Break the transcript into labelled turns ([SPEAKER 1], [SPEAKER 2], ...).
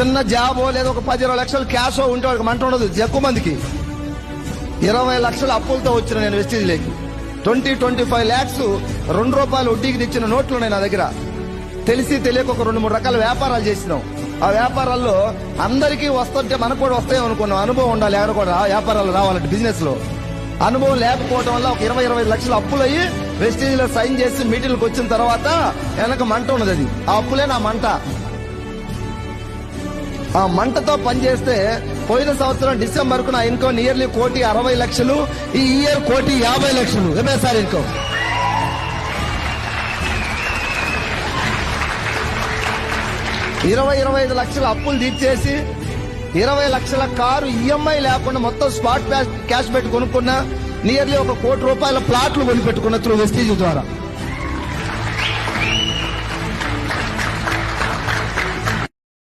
[SPEAKER 1] చిన్న జాబో లేదా ఒక పది ఇరవై లక్షలు క్యాషో ఉంటే వాడికి మంట ఉండదు. ఎక్కువ మందికి. ఇరవై లక్షల అప్పులతో వచ్చిన నేను వెస్టీజ్లోకి ట్వంటీ ట్వంటీ ఫైవ్ ల్యాక్స్ రెండు రూపాయలు వడ్డీకి తెచ్చిన నోట్లు ఉన్నాయి నా దగ్గర. తెలిసి తెలియక ఒక రెండు మూడు రకాల వ్యాపారాలు చేసినాం. ఆ వ్యాపారాల్లో అందరికీ వస్తుంటే మనకు కూడా వస్తాయి అనుకున్నాం. అనుభవం ఉండాలి ఎవరు కూడా వ్యాపారాలు రావాలంటే బిజినెస్లో. అనుభవం లేకపోవడం వల్ల ఒక ఇరవై ఇరవై లక్షల అప్పులు అయ్యి వెస్టీజ్లో సైన్ చేసి మీటింగ్కి వచ్చిన తర్వాత వెనక మంట ఉన్నది అది. ఆ అప్పులే నా మంట. ఆ మంటతో పనిచేస్తే పోయిన సంవత్సరం డిసెంబర్కు నా ఇన్కమ్ నియర్లీ కోటి అరవై లక్షలు ఈ ఇయర్ కోటి యాభై లక్షలు. సార్ ఇన్కమ్ ఇరవై ఇరవై ఐదు లక్షల అప్పులు తీర్చేసి ఇరవై లక్షల కారు ఈఎంఐ లేకుండా మొత్తం స్పాట్ క్యాష్ పెట్టి కొనుక్కున్నా నియర్లీ ఒక కోటి రూపాయల ప్లాట్లు కొనిపెట్టుకున్న త్రూ వెస్టీజ్ ద్వారా.